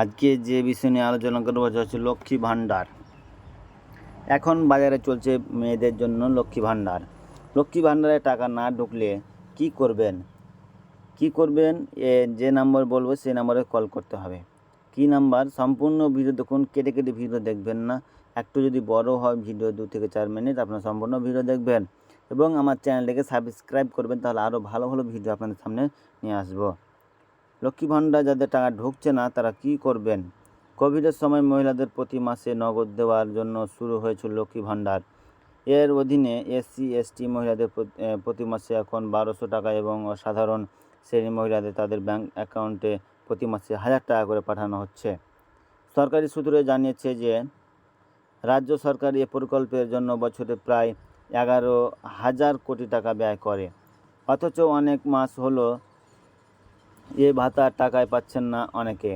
আজকে যে বিষয় নিয়ে আলোচনা করব হচ্ছে লক্ষ্মী ভাণ্ডার। এখন বাজারে চলছে মেয়েদের জন্য লক্ষ্মী ভাণ্ডার। লক্ষ্মী ভাণ্ডারে টাকা না ঢুকলে কি করবেন? কি করবেন? এ যে নাম্বার বলব সেই নাম্বারে কল করতে হবে। কি নাম্বার? সম্পূর্ণ ভিডিও দেখুন, কেটে কেটে ভিডিও দেখবেন না। একটু যদি বড় হয় ভিডিও দু থেকে চার মিনিট, আপনার সম্পূর্ণ ভিডিও দেখবেন। এবং আমার চ্যানেলটাকে সাবস্ক্রাইব করবেন, তাহলে আরও ভালো ভালো ভিডিও আপনাদের সামনে নিয়ে আসব। লক্ষ্মী ভাণ্ডার যাদের টাকা ঢুকছে না, তারা কি করবেন? কোভিডের সময় মহিলাদের প্রতি মাসে নগদ দেওয়ার জন্য শুরু হয়েছিল লক্ষ্মী ভাণ্ডার। এর অধীনে এসসি এসটি মহিলাদের প্রতি- মাসে এখন বারোশো টাকা এবং সাধারণ শ্রেণি মহিলাদের তাদের ব্যাংক অ্যাকাউন্টে প্রতি মাসে হাজার টাকা করে পাঠানো হচ্ছে। সরকারি সূত্রে জানিয়েছে যে, রাজ্য সরকার এ প্রকল্পের জন্য বছরে প্রায় এগারো হাজার কোটি টাকা ব্যয় করে। অথচ অনেক মাস হলো এ ভাতার টাকায় পাচ্ছেন না অনেকে।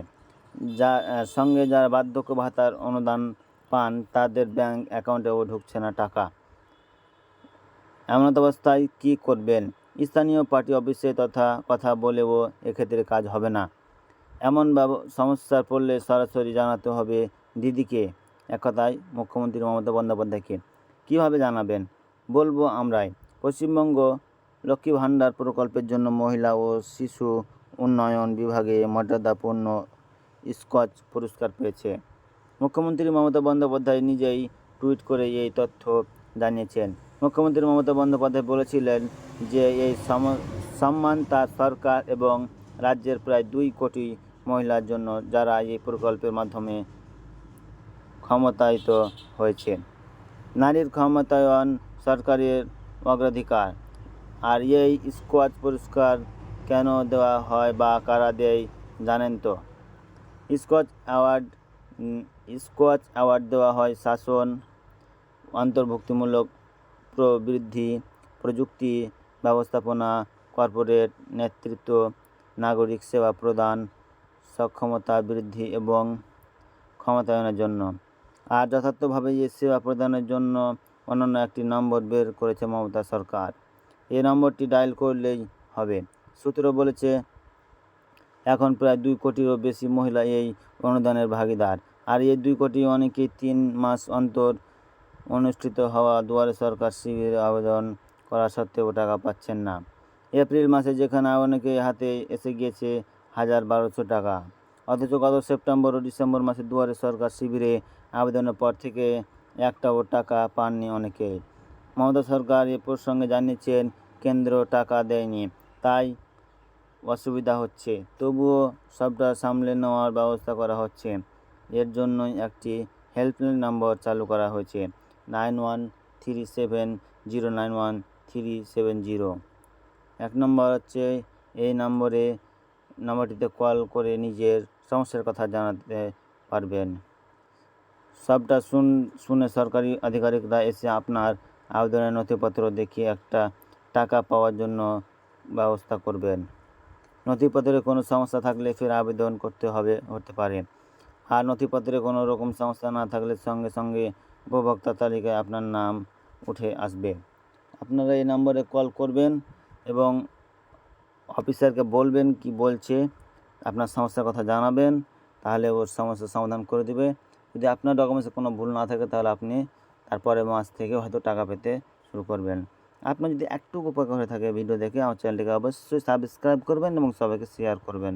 যা সঙ্গে যারা বার্ধক্য ভাতার অনুদান পান, তাদের ব্যাংক অ্যাকাউন্টেও ঢুকছে না টাকা। এমন অবস্থায় কী করবেন? স্থানীয় পার্টি অফিসে তথা কথা বলেও এক্ষেত্রে কাজ হবে না। এমন সমস্যার পড়লে সরাসরি জানাতে হবে দিদিকে। একথায় মুখ্যমন্ত্রী মমতা বন্দ্যোপাধ্যায়কে। কীভাবে জানাবেন? বলব আমরাই। পশ্চিমবঙ্গ লক্ষ্মী ভাণ্ডার প্রকল্পের জন্য মহিলা ও শিশু উন্নয়ন বিভাগে মর্যাদাপূর্ণ স্কচ পুরস্কার পেয়েছে। মুখ্যমন্ত্রী মমতা বন্দ্যোপাধ্যায় নিজেই টুইট করে এই তথ্য জানিয়েছেন। মুখ্যমন্ত্রী মমতা বন্দ্যোপাধ্যায় বলেছিলেন যে, এই সম- সম্মান তার সরকার এবং রাজ্যের প্রায় দুই কোটি মহিলার জন্য যারা এই প্রকল্পের মাধ্যমে ক্ষমতায়িত হয়েছে নারীর ক্ষমতায়ন সরকারের অগ্রাধিকার। আর এই স্কোয়াচ পুরস্কার কেন দেওয়া হয় বা কারা দেয় জানেন তো? স্কচ অ্যাওয়ার্ড স্কচ অ্যাওয়ার্ড দেওয়া হয় শাসন, অন্তর্ভুক্তিমূলক প্রবৃদ্ধি, প্রযুক্তি ব্যবস্থাপনা, কর্পোরেট নেতৃত্ব, নাগরিক সেবা প্রদান, সক্ষমতা বৃদ্ধি এবং ক্ষমতায়নের জন্য। আর যথার্থভাবে এই সেবা প্রদানের জন্য অন্যান্য একটি নম্বর বের করেছে মমতা সরকার। এই নম্বরটি ডায়াল করলেই হবে। সূত্র বলেছে, এখন প্রায় দুই কোটিরও বেশি মহিলা এই অনুদানের ভাগিদার। আর এই দুই কোটি অনেকেই তিন মাস অন্তর অনুষ্ঠিত হওয়া দুয়ারে সরকার শিবিরে আবেদন করা সত্ত্বেও টাকা পাচ্ছেন না। এপ্রিল মাসে যেখানে অনেকে হাতে এসে গিয়েছে হাজার বারোশো টাকা। অথচ গত সেপ্টেম্বর ও ডিসেম্বর মাসে দুয়ারে সরকার শিবিরে আবেদনের পর থেকে একটাও টাকা পাননি অনেকে। মমতা সরকার এ প্রসঙ্গে জানিয়েছেন, কেন্দ্র টাকা দেয়নি। তাই অসুবিধা হচ্ছে। তবুও সবটা সামলে নেওয়ার ব্যবস্থা করা হচ্ছে। এর জন্যই একটি হেল্পলাইন নম্বর চালু করা হয়েছে। Nine one three seven zero nine one three seven zero. এক নম্বর হচ্ছে এই নম্বরে, নম্বরটিতে কল করে নিজের সমস্যার কথা জানাতে পারবেন। সবটা শুন, শুনে সরকারি আধিকারিকরা এসে আপনার আবেদনের নথিপত্র দেখিয়ে একটা টাকা পাওয়ার জন্য ব্যবস্থা করবেন। নথিপত্রে কোনো সমস্যা থাকলে ফের আবেদন করতে হবে, হতে পারে। আর নথিপত্রে কোনো রকম সমস্যা না থাকলে সঙ্গে সঙ্গে উপভোক্তা তালিকায় আপনার নাম উঠে আসবে। আপনারা এই নম্বরে কল করবেন এবং অফিসারকে বলবেন কি বলছে, আপনার সমস্যার কথা জানাবেন, তাহলে ওর সমস্যার সমাধান করে দেবে। যদি আপনার ডকুমেন্টসে কোনো ভুল না থাকে, তাহলে আপনি তারপরে মাস থেকে হয়তো টাকা পেতে শুরু করবেন। আপনার যদি একটু উপকার হয়ে থাকে ভিডিও দেখে আমার চ্যানেলটিকে অবশ্যই সাবস্ক্রাইব করবেন এবং সবাইকে শেয়ার করবেন।